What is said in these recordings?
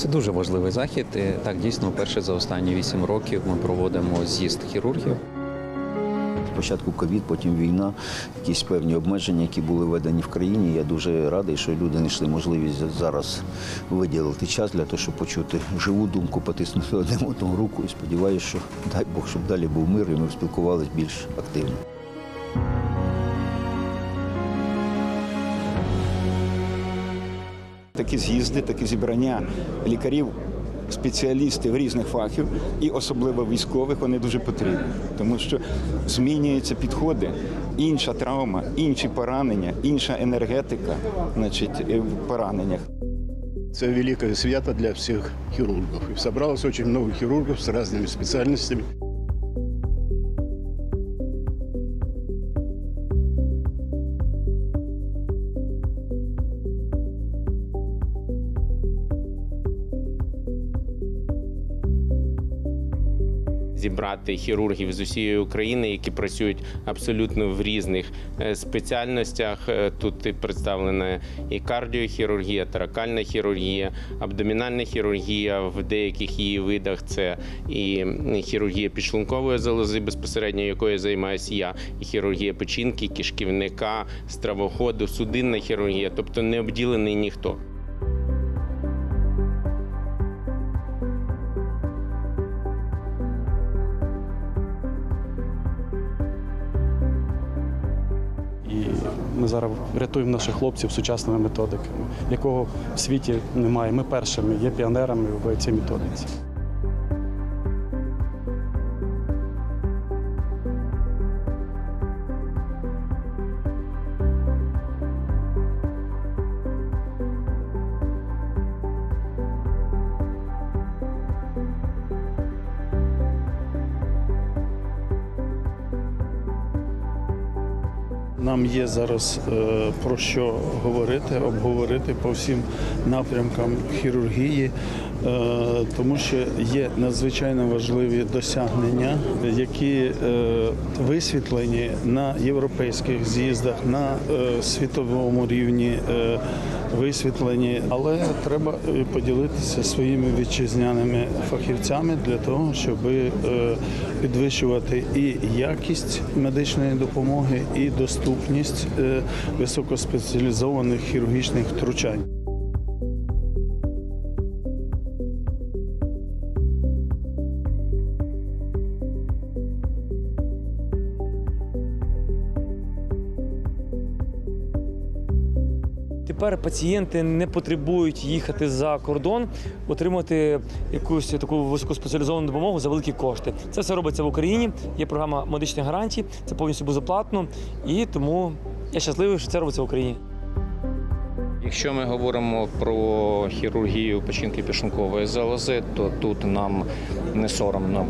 Це дуже важливий захід. І Так, дійсно, вперше за останні вісім років ми проводимо з'їзд хірургів. Спочатку ковід, потім війна, якісь певні обмеження, які були введені в країні. Я дуже радий, що люди знайшли можливість зараз виділити час для того, щоб почути живу думку, потиснути один одному руку. І сподіваюся, що дай Бог, щоб далі був мир, і ми спілкувалися більш активно. Такі з'їзди, такі зібрання лікарів, спеціалістів різних фахів і особливо військових вони дуже потрібні, тому що змінюються підходи, інша травма, інші поранення, інша енергетика, значить, в пораненнях. Это великое свято для всех хирургов. И собралось очень много хирургов с разными специальностями. Зібрати хірургів з усієї України, які працюють абсолютно в різних е, спеціальностях. Е, Тут представлена і кардіохірургія, таракальна хірургія, абдомінальна хірургія в деяких її видах. Це і хірургія підшлункової залози, безпосередньо якою займаюся я, і хірургія печінки, кишківника, стравоходу, судинна хірургія, тобто не обділений ніхто. Ми зараз рятуємо наших хлопців сучасними методиками, якого в світі немає. Ми першими є піонерами в цій методиці. Нам є зараз е, про що говорити, обговорити по всім напрямкам хірургії, тому що є надзвичайно важливі досягнення, які е, висвітлені на європейських з'їздах, на е, світовому рівні. е, Висвітлені, але треба е, поділитися своїми вітчизняними фахівцями для того, щоб е, підвищувати і якість медичної допомоги, і доступність е, високоспеціалізованих хірургічних втручань. Тепер пацієнти не потребують їхати за кордон, отримати якусь таку високоспеціалізовану допомогу за великі кошти. Це все робиться в Україні. Є програма медичних гарантій, це повністю безоплатно, і тому я щасливий, що це робиться в Україні. Якщо ми говоримо про хірургію печінки підшлункової залози, то тут нам не соромно,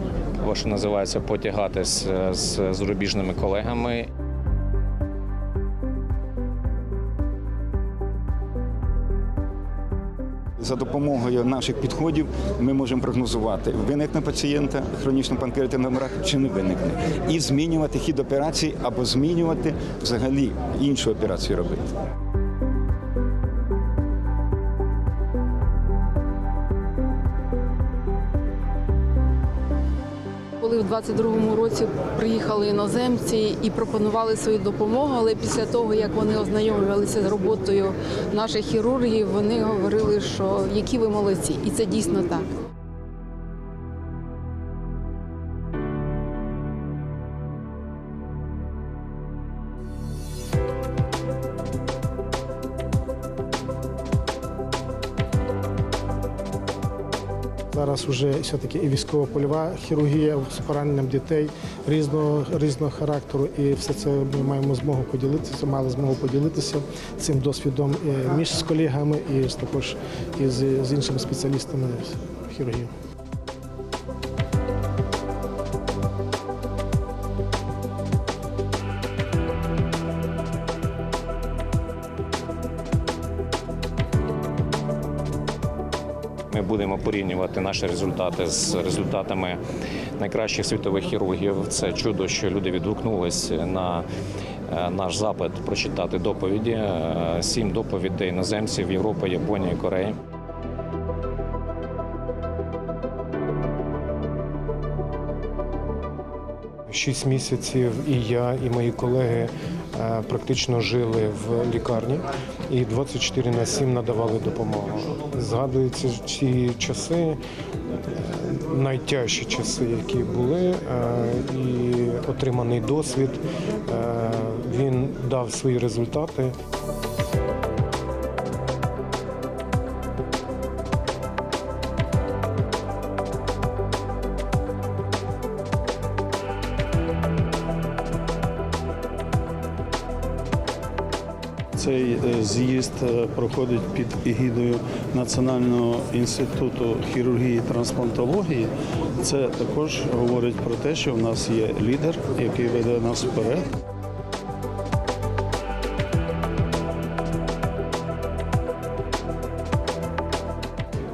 бо що називається потягатись з зарубіжними колегами. За допомогою наших підходів ми можемо прогнозувати, виникне пацієнта хронічна панкреатинова рак чи не виникне, і змінювати хід операції або змінювати взагалі іншу операцію робити. 22-му році приїхали іноземці і пропонували свою допомогу, але після того, як вони ознайомлювалися з роботою наших хірургів, вони говорили, що які ви молодці, і це дійсно так. Зараз вже все-таки і військово-польова хірургія з пораненням дітей різного різного характеру, і все це ми маємо змогу поділитися, мали змогу поділитися цим досвідом між з колегами і також із, з іншими спеціалістами хірургії. Ми будемо порівнювати наші результати з результатами найкращих світових хірургів. Це чудо, що люди відгукнулись на е, наш запит прочитати доповіді. Е, сім доповідей іноземців Європи, Японії, Кореї. Шість місяців і я, і мої колеги практично жили в лікарні і 24 на 7 надавали допомогу. Згадуються ці часи, е, найтяжчі часи, які були, е, і отриманий досвід. е, Він дав свої результати. Цей е, з'їзд е, проходить під егідою Національного інституту хірургії і трансплантології. Це також говорить про те, що в нас є лідер, який веде нас вперед.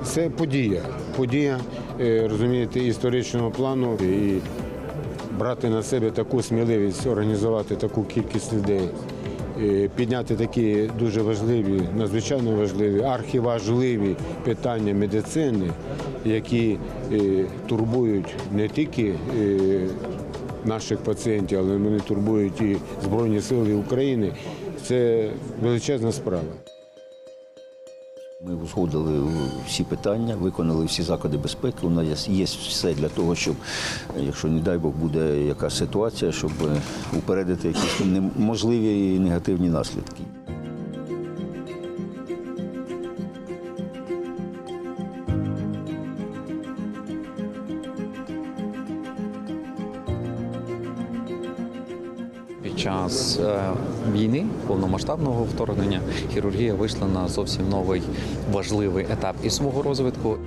Це подія. Подія, е, розумієте, історичного плану і брати на себе таку сміливість, організувати таку кількість людей, підняти такі дуже важливі, надзвичайно важливі, архіважливі питання медицини, які е, турбують не тільки е, наших пацієнтів, але вони турбують і Збройні Сили України. Це величезна справа. Ми узгодили всі питання, виконали всі заходи безпеки. У нас є все для того, щоб, якщо не дай Бог буде якась ситуація, щоб упередити якісь можливі негативні наслідки. Час е, війни, повномасштабного вторгнення, хірургія вийшла на зовсім новий важливий етап і свого розвитку.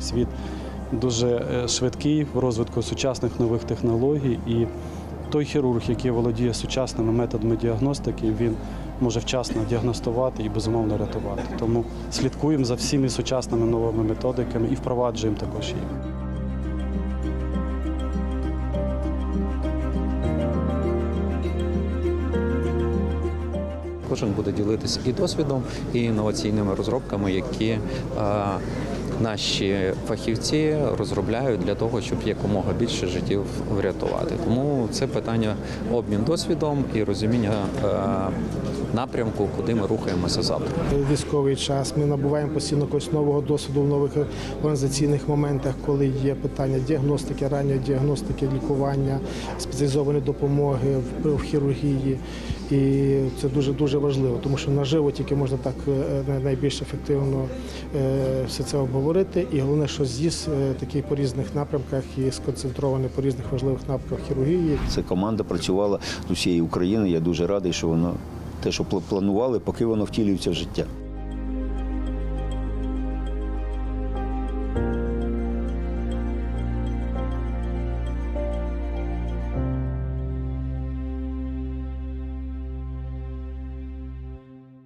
Світ дуже е, швидкий в розвитку сучасних нових технологій, і той хірург, який володіє сучасними методами діагностики, він може вчасно діагностувати і безумовно рятувати. Тому слідкуємо за всіми сучасними новими методиками і впроваджуємо також їх. Кожен буде ділитися і досвідом, і інноваційними розробками, які е, наші фахівці розробляють для того, щоб якомога більше життів врятувати. Тому це питання обмін досвідом і розуміння е, напрямку, куди ми рухаємося завтра. Військовий час ми набуваємо постійно якогось нового досвіду в нових організаційних моментах, коли є питання діагностики, ранньої діагностики, лікування, спеціалізованої допомоги в, в хірургії. І це дуже дуже важливо, тому що наживо тільки можна так е, найбільш ефективно е, все це обговорити. І головне, що з'їзд е, такий по різних напрямках і сконцентрований по різних важливих напрямках хірургії. Це команда працювала з усієї України. Я дуже радий, що воно те, що планували, поки воно втілюється в життя.